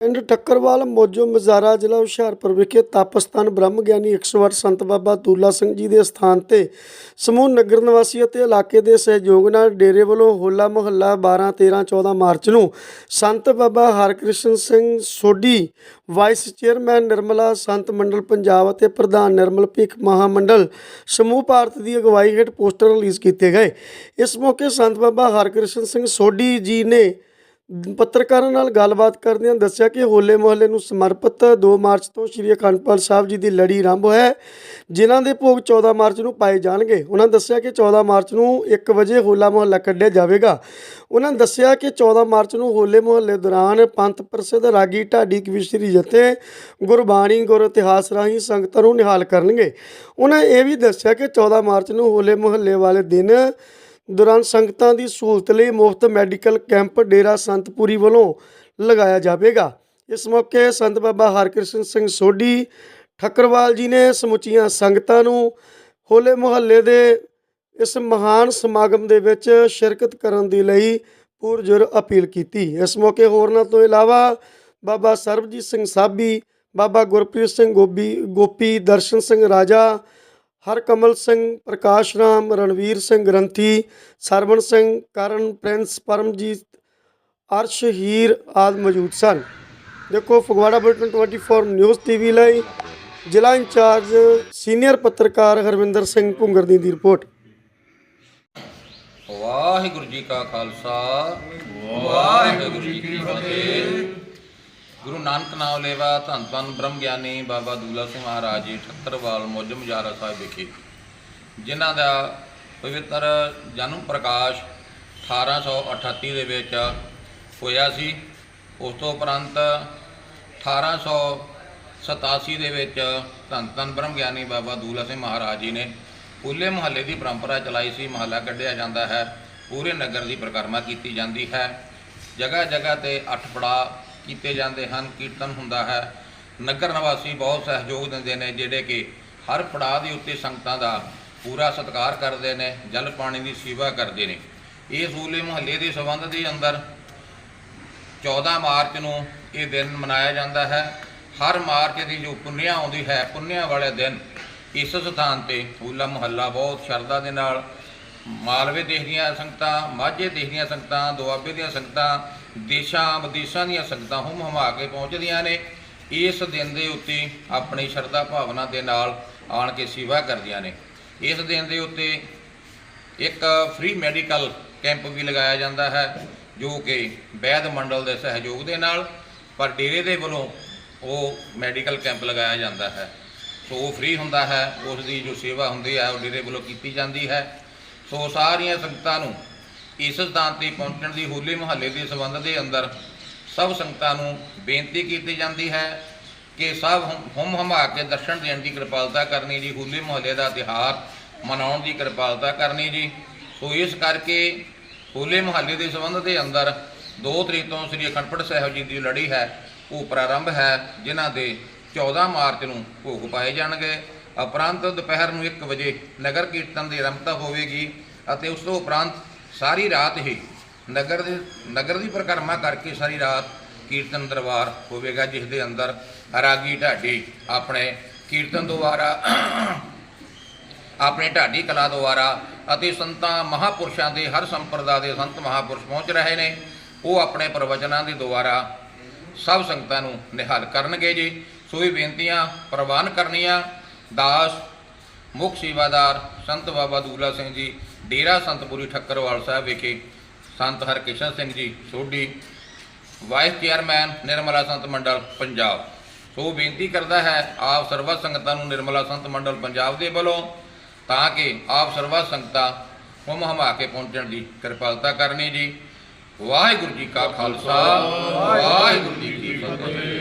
ਪਿੰਡ ਟੱਕਰਵਾਲ ਮੋਜੋ ਮਜ਼ਾਰਾ ਜ਼ਿਲ੍ਹਾ ਹੁਸ਼ਿਆਰਪੁਰ ਵਿਖੇ ਤਪਸਥਾਨ ਬ੍ਰਹਮ ਗਿਆਨੀ 108 ਸੰਤ ਬਾਬਾ ਤੂਲਾ ਸਿੰਘ ਜੀ ਦੇ ਸਥਾਨ ਤੇ ਸਮੂਹ ਨਗਰ ਨਿਵਾਸੀ ਅਤੇ ਇਲਾਕੇ ਦੇ ਸਹਿਯੋਗ ਨਾਲ ਡੇਰੇ ਵੱਲੋਂ ਹੋਲਾ ਮੁਹੱਲਾ 12 13 14 ਮਾਰਚ ਨੂੰ ਸੰਤ ਬਾਬਾ ਹਰਕ੍ਰਿਸ਼ਨ ਸਿੰਘ ਸੋਢੀ, ਵਾਈਸ ਚੇਅਰਮੈਨ ਨਿਰਮਲਾ ਸੰਤ ਮੰਡਲ ਪੰਜਾਬ ਅਤੇ ਪ੍ਰਧਾਨ ਨਿਰਮਲ ਭੀਖ ਮਹਾਮੰਡਲ ਸਮੂਹ ਭਾਰਤ ਦੀ ਅਗਵਾਈ ਹੇਠ ਪੋਸਟਰ ਰਿਲੀਜ਼ ਕੀਤੇ ਗਏ। ਇਸ ਮੌਕੇ ਸੰਤ ਬਾਬਾ ਹਰਕ੍ਰਿਸ਼ਨ ਸਿੰਘ ਸੋਢੀ ਜੀ ਨੇ ਪੱਤਰਕਾਰਾਂ ਨਾਲ ਗੱਲਬਾਤ ਕਰਦਿਆਂ ਦੱਸਿਆ ਕਿ ਹੋਲੇ ਮੁਹੱਲੇ ਨੂੰ ਸਮਰਪਿਤ 2 ਮਾਰਚ ਤੋਂ ਸ਼੍ਰੀ ਅਖੰਡ ਪਾਠ ਸਾਹਿਬ ਜੀ ਦੀ ਲੜੀ ਆਰੰਭ ਹੈ, ਜਿਨ੍ਹਾਂ ਦੇ ਭੋਗ 14 ਮਾਰਚ ਨੂੰ ਪਾਏ ਜਾਣਗੇ। ਉਹਨਾਂ ਦੱਸਿਆ ਕਿ 14 ਮਾਰਚ ਨੂੰ 1 ਵਜੇ ਹੋਲਾ ਮੁਹੱਲਾ ਕੱਢਿਆ ਜਾਵੇਗਾ। ਉਹਨਾਂ ਦੱਸਿਆ ਕਿ 14 ਮਾਰਚ ਨੂੰ ਹੋਲੇ ਮੁਹੱਲੇ ਦੌਰਾਨ ਪੰਥ ਪ੍ਰਸਿੱਧ ਰਾਗੀ ਢਾਡੀ ਕਵਿਸ਼ਰੀ ਜਥੇ ਗੁਰਬਾਣੀ ਗੁਰ ਇਤਿਹਾਸ ਰਾਹੀਂ ਸੰਗਤਾਂ ਨੂੰ ਨਿਹਾਲ ਕਰਨਗੇ। ਉਹਨਾਂ ਇਹ ਵੀ ਦੱਸਿਆ ਕਿ 14 ਮਾਰਚ ਨੂੰ ਹੋਲੇ ਮੁਹੱਲੇ ਵਾਲੇ ਦਿਨ ਦੌਰਾਨ ਸੰਗਤਾਂ ਦੀ ਸਹੂਲਤ ਲਈ ਮੁਫਤ ਮੈਡੀਕਲ ਕੈਂਪ ਡੇਰਾ ਸੰਤਪੁਰੀ ਵੱਲੋਂ ਲਗਾਇਆ ਜਾਵੇਗਾ। ਇਸ ਮੌਕੇ ਸੰਤ ਬਾਬਾ ਹਰਕ੍ਰਿਸ਼ਨ ਸਿੰਘ ਸੋਢੀ, ਠੱਕਰਵਾਲ ਜੀ ਨੇ ਸਮੁੱਚੀਆਂ ਸੰਗਤਾਂ ਨੂੰ ਹੋਲੇ ਮੁਹੱਲੇ ਦੇ ਇਸ ਮਹਾਨ ਸਮਾਗਮ ਦੇ ਵਿੱਚ ਸ਼ਿਰਕਤ ਕਰਨ ਦੇ ਲਈ ਪੁਰਜੁਰ ਅਪੀਲ ਕੀਤੀ। ਇਸ ਮੌਕੇ ਹੋਰਨਾਂ ਤੋਂ ਇਲਾਵਾ ਬਾਬਾ ਸਰਬਜੀਤ ਸਿੰਘ ਸਾਬੀ, ਬਾਬਾ ਗੁਰਪ੍ਰੀਤ ਸਿੰਘ ਗੋਬੀ ਗੋਪੀ ਦਰਸ਼ਨ ਸਿੰਘ ਰਾਜਾ ਹਰਕਮਲ ਸਿੰਘ, ਪ੍ਰਕਾਸ਼ ਰਾਮ, ਰਣਵੀਰ ਸਿੰਘ ਗ੍ਰੰਥੀ, ਸਰਵਣ ਸਿੰਘ, ਕਰਨ, ਪ੍ਰਿੰਸ, ਪਰਮਜੀਤ ਅਰਸ਼ ਹੀਰ ਆਦਿ ਮੌਜੂਦ ਸਨ। ਦੇਖੋ, ਫਗਵਾੜਾ ਬੁਲਟਨ 24 ਨਿਊਜ਼ ਟੀਵੀ ਲਈ ਜ਼ਿਲ੍ਹਾ ਇੰਚਾਰਜ ਸੀਨੀਅਰ ਪੱਤਰਕਾਰ ਹਰਵਿੰਦਰ ਸਿੰਘ ਭੁੰਗਰਦੀ ਦੀ ਰਿਪੋਰਟ। ਵਾਹਿਗੁਰੂ ਜੀ ਕਾ ਖਾਲਸਾ, ਵਾਹਿਗੁਰੂ ਜੀ ਕੀ ਫਤਿਹ। ਗੁਰੂ ਨਾਨਕ ਨਾਮ ਲੇਵਾ, ਧੰਨ ਧੰਨ ਬ੍ਰਹਮ ਗਿਆਨੀ ਬਾਬਾ ਦੂਲਾ ਸਿੰਘ ਮਹਾਰਾਜ ਜੀ ਠੱਤਰਵਾਲ ਮੁੱਜ ਮੁਜਾਰਾ ਸਾਹਿਬ ਵਿਖੇ, ਜਿਨ੍ਹਾਂ ਦਾ ਪਵਿੱਤਰ ਜਨਮ ਪ੍ਰਕਾਸ਼ 1838 ਦੇ ਵਿੱਚ ਹੋਇਆ ਸੀ। ਉਸ ਤੋਂ ਉਪਰੰਤ 1887 ਦੇ ਵਿੱਚ ਧੰਨ ਧੰਨ ਬ੍ਰਹਮ ਗਿਆਨੀ ਬਾਬਾ ਦੂਲਾ ਸਿੰਘ ਮਹਾਰਾਜ ਜੀ ਨੇ ਹੋਲੇ ਮੁਹੱਲੇ ਦੀ ਪਰੰਪਰਾ ਚਲਾਈ ਸੀ। ਮਹੱਲਾ ਕੱਢਿਆ ਜਾਂਦਾ ਹੈ। ਪੂਰੇ ਨਗਰ ਦੀ ਪ੍ਰਕਰਮਾ ਕੀਤੀ ਜਾਂਦੀ ਹੈ। ਜਗ੍ਹਾ ਜਗ੍ਹਾ ਤੇ ਅੱਠ ਪੜਾਅ ਕੀਤੇ ਜਾਂਦੇ ਹਨ, ਕੀਰਤਨ ਹੁੰਦਾ ਹੈ। ਨਗਰ ਨਿਵਾਸੀ ਬਹੁਤ ਸਹਿਯੋਗ ਦਿੰਦੇ ਨੇ, ਜਿਹੜੇ ਕਿ ਹਰ ਪੜਾਅ ਦੇ ਉੱਤੇ ਸੰਗਤਾਂ ਦਾ ਪੂਰਾ ਸਤਿਕਾਰ ਕਰਦੇ ਨੇ, ਜਲ ਪਾਣੀ ਦੀ ਸੇਵਾ ਕਰਦੇ ਨੇ। ਇਸ ਹੋਲੇ ਮੁਹੱਲੇ ਦੇ ਸੰਬੰਧ ਦੇ ਅੰਦਰ 14 ਮਾਰਚ ਨੂੰ ਇਹ ਦਿਨ ਮਨਾਇਆ ਜਾਂਦਾ ਹੈ। ਹਰ ਮਾਰਚ ਦੀ ਜੋ ਪੁੰਨਿਆ ਆਉਂਦੀ ਹੈ, ਪੁੰਨਿਆ ਵਾਲੇ ਦਿਨ ਇਸ ਸਥਾਨ ਤੇ ਹੋਲਾ ਮੁਹੱਲਾ ਬਹੁਤ ਸ਼ਰਧਾ ਦੇ ਨਾਲ ਮਾਲਵੇ ਦੇਸ਼ ਦੀਆਂ ਸੰਗਤਾਂ, ਮਾਝੇ ਦੇਸ਼ ਦੀਆਂ ਸੰਗਤਾਂ, ਦੁਆਬੇ ਦੀਆਂ ਸੰਗਤਾਂ, ਦੇਸ਼ਾਂ, ਵਿਦੇਸ਼ਾਂ ਦੀਆਂ ਸੰਗਤਾਂ ਹੁਮ ਹਮਾ ਕੇ ਪਹੁੰਚਦੀਆਂ ਨੇ। ਇਸ ਦਿਨ ਦੇ ਉੱਤੇ ਆਪਣੀ ਸ਼ਰਧਾ ਭਾਵਨਾ ਦੇ ਨਾਲ ਆਣ ਕੇ ਸੇਵਾ ਕਰਦੀਆਂ ਨੇ। ਇਸ ਦਿਨ ਦੇ ਉੱਤੇ ਇੱਕ ਫ੍ਰੀ ਮੈਡੀਕਲ ਕੈਂਪ ਵੀ ਲਗਾਇਆ ਜਾਂਦਾ ਹੈ, ਜੋ ਕਿ ਵੈਦ ਮੰਡਲ ਦੇ ਸਹਿਯੋਗ ਦੇ ਨਾਲ ਪਰ ਡੇਰੇ ਦੇ ਵੱਲੋਂ ਉਹ ਮੈਡੀਕਲ ਕੈਂਪ ਲਗਾਇਆ ਜਾਂਦਾ ਹੈ। ਸੋ ਉਹ ਫ੍ਰੀ ਹੁੰਦਾ ਹੈ, ਉਸ ਦੀ ਜੋ ਸੇਵਾ ਹੁੰਦੀ ਹੈ, ਉਹ ਡੇਰੇ ਵੱਲੋਂ ਕੀਤੀ ਜਾਂਦੀ ਹੈ। ਸੋ ਸਾਰੀਆਂ ਸੰਗਤਾਂ ਨੂੰ ਇਸ ਸਥਾਨ ਤੇ ਪਹੁੰਚਣ ਦੀ ਹੋਲੇ ਮੁਹੱਲੇ ਦੇ ਸੰਬੰਧ ਦੇ ਅੰਦਰ ਸਭ ਸੰਗਤਾਂ ਨੂੰ ਬੇਨਤੀ ਕੀਤੀ ਜਾਂਦੀ ਹੈ ਕਿ ਸਭ ਹੁਮ- ਹੁਮ ਹਮਾ ਕੇ ਦਰਸ਼ਨ ਦੇਣ ਦੀ ਕਿਰਪਾਲਤਾ ਕਰਨੀ ਜੀ, ਹੋਲੇ ਮੁਹੱਲੇ ਦਾ ਤਿਉਹਾਰ ਮਨਾਉਣ ਦੀ ਕਿਰਪਾਲਤਾ ਕਰਨੀ ਜੀ। ਸੋ ਇਸ ਕਰਕੇ ਹੋਲੇ ਮੁਹੱਲੇ ਦੇ ਸੰਬੰਧ ਦੇ ਅੰਦਰ 2 ਤਰੀਕ ਤੋਂ ਸ੍ਰੀ ਅਖੰਡਪੜ ਸਾਹਿਬ ਜੀ ਦੀ ਲੜੀ ਹੈ, ਉਹ ਪ੍ਰਾਰੰਭ ਹੈ, ਜਿਨ੍ਹਾਂ ਦੇ 14 ਮਾਰਚ ਨੂੰ ਭੋਗ ਪਾਏ ਜਾਣਗੇ। ਉਪਰੰਤ ਦੁਪਹਿਰ ਨੂੰ 1 ਵਜੇ ਨਗਰ ਕੀਰਤਨ ਦੀ ਆਰੰਭਤਾ ਹੋਵੇਗੀ ਅਤੇ ਉਸ ਤੋਂ ਉਪਰੰਤ ਸਾਰੀ ਰਾਤ ਹੀ ਨਗਰ ਦੇ ਨਗਰ ਦੀ ਪਰਿਕਰਮਾ ਕਰਕੇ ਸਾਰੀ ਰਾਤ ਕੀਰਤਨ ਦਰਬਾਰ ਹੋਵੇਗਾ, ਜਿਸ ਦੇ ਅੰਦਰ ਰਾਗੀ ਢਾਡੀ ਆਪਣੇ ਕੀਰਤਨ ਦੁਆਰਾ, ਆਪਣੇ ਢਾਡੀ ਕਲਾ ਦੁਆਰਾ ਅਤੇ ਸੰਤਾਂ ਮਹਾਪੁਰਸ਼ਾਂ ਦੇ ਹਰ ਸੰਪਰਦਾ ਦੇ ਸੰਤ ਮਹਾਪੁਰਸ਼ ਪਹੁੰਚ ਰਹੇ ਨੇ। ਉਹ ਆਪਣੇ ਪ੍ਰਵਚਨਾਂ ਦੇ ਦੁਆਰਾ ਸਭ ਸੰਗਤਾਂ ਨੂੰ ਨਿਹਾਲ ਕਰਨਗੇ ਜੀ। ਸੋ ਇਹ ਬੇਨਤੀਆਂ ਪ੍ਰਵਾਨ ਕਰਨੀਆਂ। ਦਾਸ, ਮੁੱਖ ਸੇਵਾਦਾਰ ਸੰਤ ਬਾਬਾ ਦੂਲਾ ਸਿੰਘ ਜੀ, ਡੇਰਾ ਸੰਤਪੁਰੀ ਠੱਕਰਵਾਲ ਸਾਹਿਬ ਵਿਖੇ ਸੰਤ ਹਰਕਿਸ਼ਨ ਸਿੰਘ ਜੀ, ਸੋਢੀ, ਵਾਈਸ ਚੇਅਰਮੈਨ ਨਿਰਮਲਾ ਸੰਤ ਮੰਡਲ, ਪੰਜਾਬ। ਸੋ ਬੇਨਤੀ ਕਰਦਾ ਹੈ, ਆਪ ਸਰਬੱਤ ਸੰਗਤਾਂ ਨੂੰ ਨਿਰਮਲਾ ਸੰਤ ਮੰਡਲ ਪੰਜਾਬ ਦੇ ਵੱਲੋਂ ਤਾਂ ਕਿ ਆਪ ਸਰਵ ਸੰਗਤਾਂ ਹੁਮ ਹਮਾ ਕੇ ਪਹੁੰਚਣ ਦੀ ਕਿਰਪਾਲਤਾ ਕਰਨੀ ਜੀ। ਵਾਹਿਗੁਰੂ ਜੀ ਕਾ ਖਾਲਸਾ, ਵਾਹਿਗੁਰੂ ਜੀ ਕੀ ਫਤਿਹ।